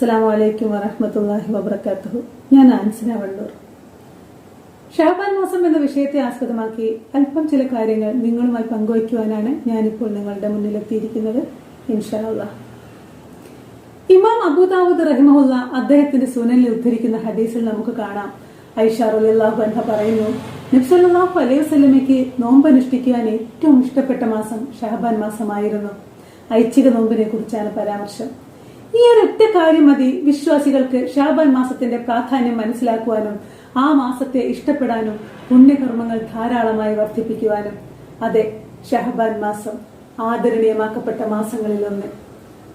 അസ്സലാമു വലൈക്കും വറഹ്മത്തുള്ളാഹി വബറകാതുഹു ഞാൻ ആൻസിന വള്ളൂർ ഷാബാൻ മാസം എന്ന വിഷയത്തെ ആസ്പദമാക്കി അല്പം ചില കാര്യങ്ങൾ നിങ്ങളുമായി പങ്കുവയ്ക്കുവാനാണ് ഞാനിപ്പോൾ നിങ്ങളുടെ മുന്നിലെത്തിയിരിക്കുന്നത് ഇൻഷാ അല്ലാഹ് ഇമാം അബൂദാവൂദ് റഹിമഹുല്ല അദ്ദേഹത്തിന്റെ സുനനിൽ ഉദ്ധരിക്കുന്ന ഹദീസിൽ നമുക്ക് കാണാം. ഐഷ റളിയല്ലാഹു അൻഹ പറയുന്നു നബ്സല്ലാഹു അലൈഹി നോമ്പ് അനുഷ്ഠിക്കുവാൻ ഏറ്റവും ഇഷ്ടപ്പെട്ട മാസം ഷഹബാൻ മാസമായിരുന്നു. ഐച്ഛിക നോമ്പിനെ കുറിച്ചാണ് പരാമർശം. ഈ ഒരൊറ്റ കാര്യം മതി വിശ്വാസികൾക്ക് ഷാബാൻ മാസത്തിന്റെ പ്രാധാന്യം മനസ്സിലാക്കുവാനും ആ മാസത്തെ ഇഷ്ടപ്പെടാനും പുണ്യകർമ്മങ്ങൾ ധാരാളമായി വർദ്ധിപ്പിക്കുവാനും. അതെ ഷഹബാൻ മാസം ആദരണീയമാക്കപ്പെട്ട മാസങ്ങളിൽ ഒന്ന്.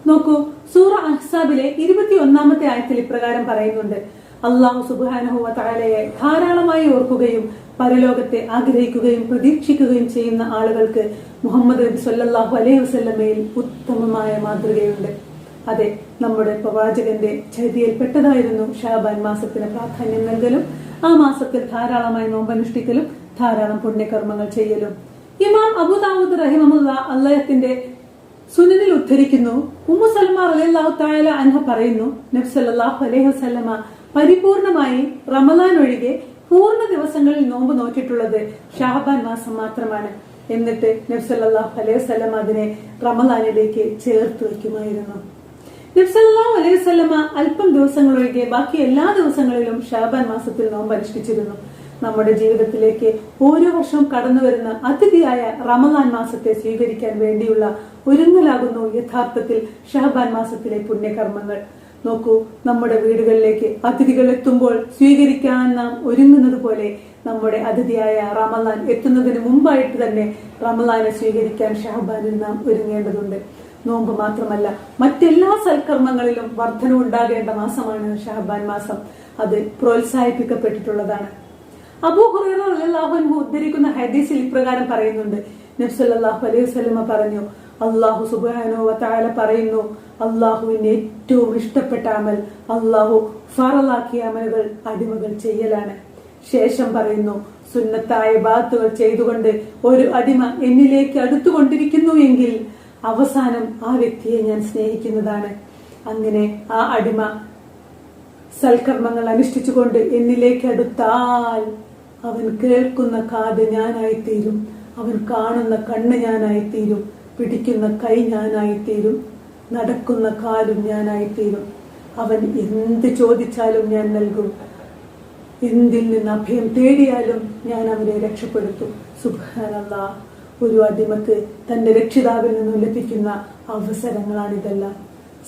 നോക്കൂ സൂറ അഹ്സാബിലെ ഇരുപത്തി ഒന്നാമത്തെ ആയത്തിൽ ഇപ്രകാരം പറയുന്നുണ്ട്. അള്ളാഹു സുബാനഹുവ താലയെ ധാരാളമായി ഓർക്കുകയും പരലോകത്തെ ആഗ്രഹിക്കുകയും പ്രതീക്ഷിക്കുകയും ചെയ്യുന്ന ആളുകൾക്ക് മുഹമ്മദ് നബി സല്ലാഹു അലൈഹി വസല്ലമയിൽ ഉത്തമമായ മാതൃകയുണ്ട്. അതെ നമ്മുടെ പ്രവാചകന്റെ ചരിതയിൽപ്പെട്ടതായിരുന്നു ഷാബാൻ മാസത്തിന് പ്രാധാന്യം നൽകലും ആ മാസത്തിൽ ധാരാളമായി നോമ്പനുഷ്ഠിക്കലും ധാരാളം പുണ്യകർമ്മങ്ങൾ ചെയ്യലും. ഇമാം അബുദാവൂദ് റഹിമമുള്ള അള്ളയത്തിന്റെ സുനനിൽ ഉദ്ധരിക്കുന്നു. ഉമ്മു സൽമ റളിയല്ലാഹു തആല അൻഹ പറയുന്നു നബി സല്ലല്ലാഹു അലൈഹി വസല്ലമ പരിപൂർണമായി റമദാൻ ഒഴികെ പൂർണ ദിവസങ്ങളിൽ നോമ്പ് നോക്കിയിട്ടുള്ളത് ഷാബാൻ മാസം മാത്രമാണ്. എന്നിട്ട് നബി സല്ലല്ലാഹു അലൈഹി വസല്ലമ അതിനെ റമദാനിലേക്ക് ചേർത്ത് വയ്ക്കുമായിരുന്നു. വസല്ലമ അല്പം ദിവസങ്ങൾ ഒഴികെ ബാക്കി എല്ലാ ദിവസങ്ങളിലും ഷാബാൻ മാസത്തിൽ നോമ്പ് അനുഷ്ഠിച്ചിരുന്നു നമ്മുടെ ജീവിതത്തിലേക്ക് ഓരോ വർഷവും കടന്നു വരുന്ന അതിഥിയായ റമദാൻ മാസത്തെ സ്വീകരിക്കാൻ വേണ്ടിയുള്ള ഒരുങ്ങലാകുന്നു യഥാർത്ഥത്തിൽ ഷഹബാൻ മാസത്തിലെ പുണ്യകർമ്മങ്ങൾ. നോക്കൂ നമ്മുടെ വീടുകളിലേക്ക് അതിഥികൾ എത്തുമ്പോൾ സ്വീകരിക്കാൻ നാം ഒരുങ്ങുന്നത് പോലെ നമ്മുടെ അതിഥിയായ റമദാൻ എത്തുന്നതിന് മുമ്പായിട്ട് തന്നെ റമദാനെ സ്വീകരിക്കാൻ ഷഹബാനിൽ നാം ഒരുങ്ങേണ്ടതുണ്ട്. നോമ്പ് മാത്രമല്ല മറ്റെല്ലാ സൽക്കർമ്മങ്ങളിലും വർധന ഉണ്ടാകേണ്ട മാസമാണ് ഷഹബാൻ മാസം. അത് പ്രോത്സാഹിപ്പിക്കപ്പെട്ടിട്ടുള്ളതാണ്. അബൂ ഉദ്ധരിക്കുന്ന ഹദീസിൽ ഇപ്രകാരം പറയുന്നുണ്ട്. നബി സല്ലല്ലാഹു അലൈഹി സ്വലമ പറഞ്ഞു അള്ളാഹു സുബാനോ വാല പറയുന്നു അള്ളാഹുവിന് ഏറ്റവും ഇഷ്ടപ്പെട്ട അമൽ അള്ളാഹു ഫറലാക്കിയ അമലുകൾ അടിമകൾ ചെയ്യലാണ്. ശേഷം പറയുന്നു സുന്നത്തായ ബാത്തുകൾ ചെയ്തുകൊണ്ട് ഒരു അടിമ എന്നിലേക്ക് അടുത്തുകൊണ്ടിരിക്കുന്നു എങ്കിൽ അവസാനം ആ വ്യക്തിയെ ഞാൻ സ്നേഹിക്കുന്നതാണ്. അങ്ങനെ ആ അടിമ സൽക്കർമ്മങ്ങൾ അനുഷ്ഠിച്ചുകൊണ്ട് എന്നിലേക്ക് അടുത്താൽ അവൻ കേൾക്കുന്ന കാത് ഞാനായിത്തീരും. അവൻ കാണുന്ന കണ്ണ് ഞാനായിത്തീരും. പിടിക്കുന്ന കൈ ഞാനായിത്തീരും. നടക്കുന്ന കാലും ഞാനായിത്തീരും. അവൻ എന്ത് ചോദിച്ചാലും ഞാൻ നൽകും. എന്തിൽ നിന്ന് അഭയം തേടിയാലും ഞാൻ അവനെ രക്ഷപ്പെടുത്തും. സുബാനല്ല ഒരു അടിമക്ക് തന്റെ രക്ഷിതാവിൽ നിന്നും ലഭിക്കുന്ന അവസരങ്ങളാണിതെല്ലാം.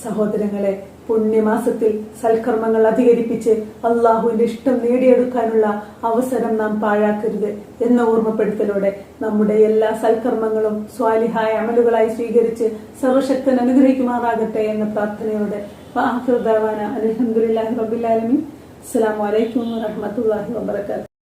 സഹോദരങ്ങളെ പുണ്യമാസത്തിൽ സൽക്കർമ്മങ്ങൾ അധികരിപ്പിച്ച് അള്ളാഹുവിന്റെ ഇഷ്ടം നേടിയെടുക്കാനുള്ള അവസരം നാം പാഴാക്കരുത് എന്ന ഓർമ്മപ്പെടുത്തലോടെ നമ്മുടെ എല്ലാ സൽക്കർമ്മങ്ങളും സ്വാലിഹായ അമലുകളായി സ്വീകരിച്ച് സർവശക്തൻ അനുഗ്രഹിക്കുമാറാകട്ടെ എന്ന പ്രാർത്ഥനയോടെ അലഹമുല്ലാഹി റബുലാലമി അസ്സാം വലൈക്കും വാഹമത്തല്ലാഹി വാബർക്കാത്തു